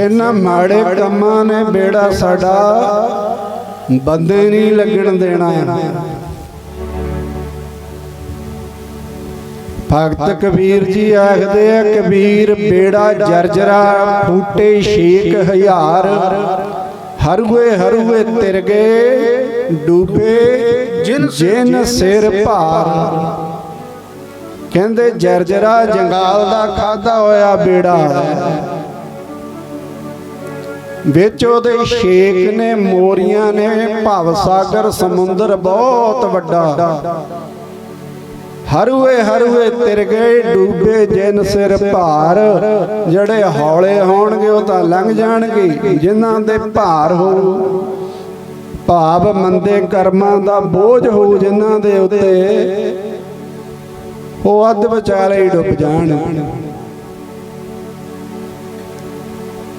ਇਹਨਾਂ ਮਾੜੇ ਕੰਮਾਂ ਨੇ ਬੇੜਾ ਸਾਡਾ। ਬੰਦੇ ਨਹੀਂ ਲੱਗਣ ਦੇਣਾ। ਭਗਤ ਕਬੀਰ ਜੀ ਆਖਦੇ ਆ, ਕਬੀਰ ਬੇੜਾ ਜਰਜਰਾ ਫੂਟੇ 6000 ਹਰੂਏ ਹਰੂਏ ਤਿਰ ਗਏ, ਡੂਬੇ, ਜਿਨ ਜਿਨ ਸਿਰ ਭਾਰ। ਕਹਿੰਦੇ, ਜਰਜਰਾ ਜੰਗਾਲ ਦਾ ਖਾਦਾ ਹੋਇਆ ਬੇੜਾ ਵਿੱਚ ਉਹਦੇ ਸ਼ੇਖ ਨੇ, ਮੋਰੀਆਂ ਨੇ, ਭਵ ਸਾਗਰ ਸਮੁੰਦਰ ਬਹੁਤ ਵੱਡਾ। ਹਰੂਏ ਹਰੂਏ ਤਿਰ ਗਏ ਡੂਬੇ ਜਿਨ ਸਿਰ ਭਾਰ। ਜਿਹੜੇ ਹੌਲੇ ਹੋਣਗੇ ਉਹ ਤਾਂ ਲੰਘ ਜਾਣਗੇ, ਜਿਨ੍ਹਾਂ ਦੇ ਭਾਰ ਹੋਊ ਭਾਵ ਮੰਦੇ ਕਰਮਾਂ ਦਾ ਬੋਝ ਹੋਊ ਜਿਨ੍ਹਾਂ ਦੇ ਉੱਤੇ, ਉਹ ਅੱਧ ਵਿਚਾਲੇ ਹੀ ਡੁੱਬ ਜਾਣ।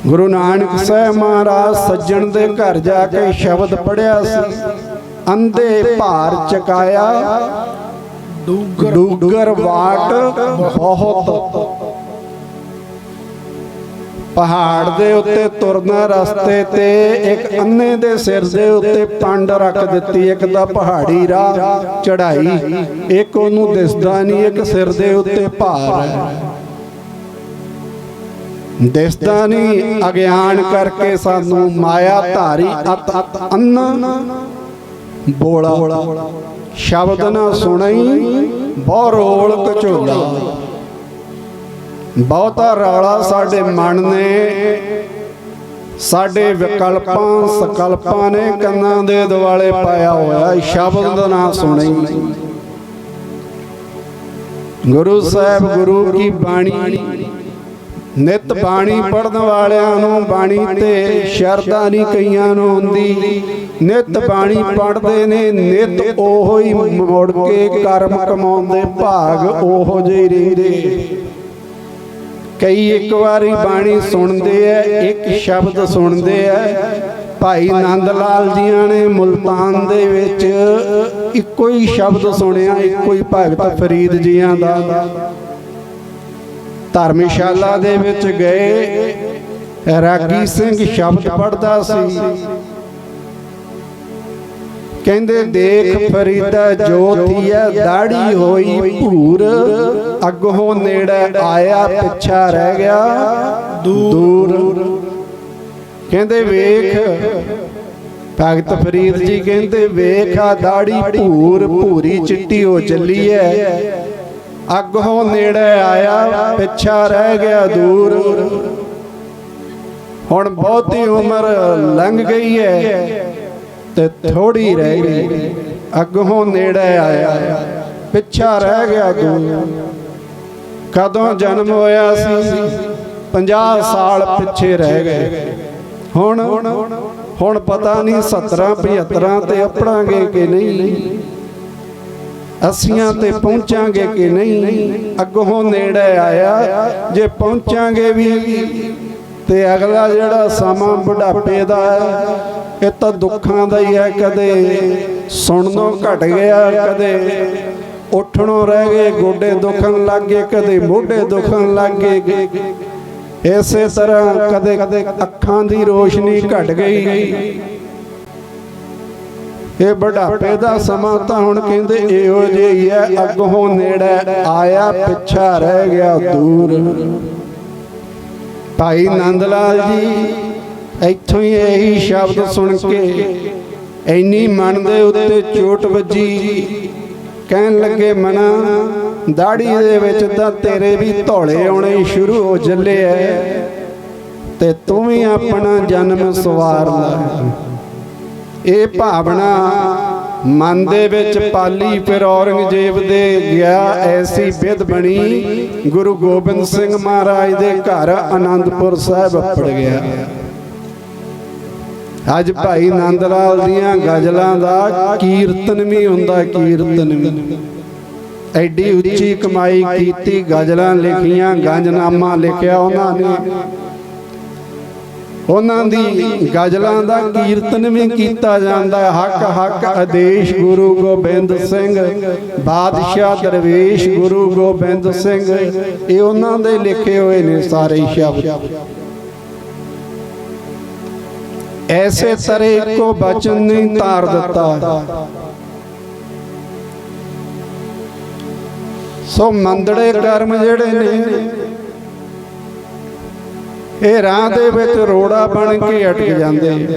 ਗੁਰੂ ਨਾਨਕ ਸਾਹਿਬ ਮਹਾਰਾਜ ਸੱਜਣ ਦੇ ਘਰ ਜਾ ਕੇ ਸ਼ਬਦ ਪੜਿਆ ਸੀ। ਅੰਧੇ ਭਾਰ ਚਕਾਇਆ, ਡੂਗਰ ਵਾਟ ਬਹੁਤ। ਪਹਾੜ ਦੇ ਉੱਤੇ ਤੁਰਨਾ ਰਸਤੇ ਤੇ ਇੱਕ ਅੰਨੇ ਦੇ ਸਿਰ ਦੇ ਉੱਤੇ ਪੰਡ ਰੱਖ ਦਿੱਤੀ, ਇੱਕ ਦਾ ਪਹਾੜੀ ਰਾਹ ਚੜਾਈ ਇੱਕ ਉਹਨੂੰ ਦਿਸਦਾ ਨਹੀਂ ਇੱਕ ਸਿਰ ਦੇ ਉੱਤੇ ਭਾਰ। ਹੈ ਦਿਸਦਾ ਨਹੀਂ ਅਗਿਆਨ ਕਰਕੇ ਸਾਨੂੰ ਮਾਇਆ ਧਾਰੀ ਅਤ ਅੰਨ। ਬੋਲਾ ਸ਼ਬਦ ਨਾ ਸੁਣਈ, ਬਹੁ ਰੋਲ ਕਚੋਲਾ ਬਹੁਤਾ ਰੌਲਾ ਸਾਡੇ ਮਨ ਨੇ, ਸਾਡੇ ਵਿਕਲਪਾਂ ਸਕਲਪਾਂ ਨੇ ਕੰਨਾਂ ਦੇ ਦਿਵਾਲੇ ਪਾਇਆ ਹੋਇਆ ਸ਼ਬਦ ਨਾ ਸੁਣਈ। ਗੁਰੂ ਸਾਹਿਬ ਗੁਰੂ ਕੀ ਬਾਣੀ? ਨਿਤ ਬਾਣੀ ਪੜਨ ਵਾਲਿਆਂ ਨੂੰ ਬਾਣੀ ਤੇ ਸ਼ਰਧਾ ਨਹੀਂ ਕਈਆਂ ਨੂੰ ਹੁੰਦੀ। ਨਿਤ ਬਾਣੀ ਪੜਦੇ ਨੇ ਨਿਤ ਉਹੋ ਹੀ ਮੁੜ ਕੇ ਕਰਮ ਕਮਾਉਂਦੇ ਭਾਗ ਉਹੋ ਜਿਹੇ ਰਹਿੰਦੇ। ਕਈ ਇੱਕ ਵਾਰੀ ਬਾਣੀ ਸੁਣਦੇ ਐ ਇੱਕ ਸ਼ਬਦ ਸੁਣਦੇ ਐ ਭਾਈ ਨੰਦ ਲਾਲ ਜੀਆਂ ਨੇ ਮੁਲਤਾਨ ਦੇ ਵਿੱਚ ਇੱਕੋ ਹੀ ਸ਼ਬਦ ਸੁਣਿਆ ਇੱਕੋ ਹੀ ਭਗਤ ਫਰੀਦ ਜੀਆਂ ਦਾ। ਧਰਮਸ਼ਾਲਾ ਦੇ ਵਿੱਚ ਗਏ। ਰਾਗੀ ਸਿੰਘ ਸ਼ਬਦ ਪੜਦਾ ਸੀ। ਕਹਿੰਦੇ, ਦੇਖ ਫਰੀਦਾ ਜੋਤੀਆ, ਦਾੜੀ ਹੋਈ ਭੂਰ। ਅੱਗੋਂ ਨੇੜੇ ਆਇਆ, ਪਿੱਛਾ ਰਹਿ ਗਿਆ, ਦੂਰ। ਕਹਿੰਦੇ, ਵੇਖ। ਭਗਤ ਫਰੀਦ ਜੀ ਕਹਿੰਦੇ, ਵੇਖ ਆ ਦਾੜੀ ਭੂਰ, ਭੂਰੀ ਚਿੱਟੀ ਹੋ ਚੱਲੀ ਐ। ਅੱਗੋਂ ਨੇੜੇ ਆਇਆ, ਪਿੱਛਾ ਰਹਿ ਗਿਆ ਦੂਰ। ਹੁਣ ਬਹੁਤੀ ਉਮਰ ਲੰਘ ਗਈ ਹੈ ਤੇ ਥੋੜੀ ਰਹਿ ਗਈ। ਅੱਗੋਂ ਨੇੜੇ ਆਇਆ, ਪਿੱਛਾ ਰਹਿ ਗਿਆ ਦੂਰ। ਕਦੋਂ ਜਨਮ ਹੋਇਆ ਸੀ? 50 ਸਾਲ ਪਿੱਛੇ ਰਹਿ ਗਏ। ਹੁਣ ਹੁਣ ਪਤਾ ਨਹੀਂ 17 75 ਤੇ ਅਪੜਾਂਗੇ ਕਿ ਨਹੀਂ। ਅਸੀਆਂ ਤੇ ਪਹੁੰਚਾਂਗੇ ਕਿ ਨਹੀਂ? ਅੱਗੋਂ ਨੇੜੇ ਆਇਆ, ਜੇ ਪਹੁੰਚਾਂਗੇ ਵੀ, ਤੇ ਅਗਲਾ ਜਿਹੜਾ ਸਮਾਂ ਬੁਢਾਪੇ ਦਾ ਇਹ ਤਾਂ ਦੁੱਖਾਂ ਦਾ ਹੀ ਹੈ ਕਦੇ। ਸੁਣਨੋਂ ਘਟ ਗਿਆ ਕਦੇ, ਉੱਠਣੋਂ ਰਹਿ ਗਏ ਗੋਡੇ ਦੁਖਣ ਲੱਗ ਗਏ, ਕਦੇ ਮੋਢੇ ਦੁਖਣ ਲੱਗ ਗਏ। ਇਸੇ ਤਰ੍ਹਾਂ ਕਦੇ ਕਦੇ ਅੱਖਾਂ ਦੀ ਰੋਸ਼ਨੀ ਘਟ ਗਈ। ਇਹ ਬੁਢਾਪੇ ਦਾ ਸਮਾਂ ਤਾਂ ਹੁਣ ਕਹਿੰਦੇ ਇਹੋ ਜਿਹਾ ਹੀ ਹੈ ਅੱਗੋਂ ਨੇੜੇ ਆਇਆ, ਪਿੱਛਾ ਰਹਿ ਗਿਆ ਦੂਰ। ਭਾਈ ਨੰਦ ਲਾਲ ਜੀ, ਇੱਥੋਂ ਹੀ ਇਹੀ ਸ਼ਬਦ ਸੁਣ ਕੇ ਐਨੀ ਮਨ ਦੇ ਉੱਤੇ ਚੋਟ ਵੱਜੀ। ਕਹਿਣ ਲੱਗੇ, ਮਨਾ ਦਾੜੀ ਦੇ ਵਿੱਚ ਤਾਂ ਤੇਰੇ ਵੀ ਧੌਲੇ ਆਉਣੇ ਸ਼ੁਰੂ ਹੋ ਚੱਲੇ ਐ, ਤੇ ਤੂੰ ਵੀ ਆਪਣਾ ਜਨਮ ਸਵਾਰ ਲੈ। ਇਹ ਭਾਵਨਾ ਮਨ ਦੇ ਵਿੱਚ ਪਾਲੀ ਫਿਰ ਔਰੰਗਜ਼ੇਬ ਦੇ ਗਿਆ, ਐਸੀ ਵਿਦ ਬਣੀ। ਗੁਰੂ ਗੋਬਿੰਦ ਸਿੰਘ ਮਹਾਰਾਜ ਦੇ ਘਰ ਆਨੰਦਪੁਰ ਸਾਹਿਬ ਉੱਪੜ ਗਿਆ। ਅੱਜ ਭਾਈ ਨੰਦ ਲਾਲ ਦੀਆਂ ਗਜ਼ਲਾਂ ਦਾ ਕੀਰਤਨ ਵੀ ਹੁੰਦਾ, ਕੀਰਤਨ ਵੀ। ਐਡੀ ਉੱਚੀ ਕਮਾਈ ਕੀਤੀ, ਗਜ਼ਲਾਂ ਲਿਖੀਆਂ, ਗੰਜਨਾਮਾ ਲਿਖਿਆ ਉਹਨਾਂ ਨੇ। ਉਹਨਾਂ ਦੀ ਗਜ਼ਲਾਂ ਦਾ ਕੀਰਤਨ ਵੀ ਕੀਤਾ ਜਾਂਦਾ ਹੈ। ਹੱਕ ਹੱਕ, ਆਦੇਸ਼ ਗੁਰੂ ਗੋਬਿੰਦ ਸਿੰਘ, ਬਾਦਸ਼ਾਹ ਦਰਵੇਸ਼ ਗੁਰੂ ਗੋਬਿੰਦ ਸਿੰਘ, ਇਹ ਉਹਨਾਂ ਦੇ ਲਿਖੇ ਹੋਏ ਨੇ ਸਾਰੇ ਸ਼ਬਦ। ਐਸੇ ਤਰੇ ਇੱਕੋ ਬਚਨ ਨਹੀਂ ਧਾਰ ਦਿੱਤਾ। ਸੋ ਮੰਦੜੇ ਕਰਮ ਜਿਹੜੇ ਨੇ ਇਹ ਰਾਹ ਦੇ ਵਿੱਚ ਰੋੜਾ ਬਣ ਕੇ ਅਟਕ ਜਾਂਦੇ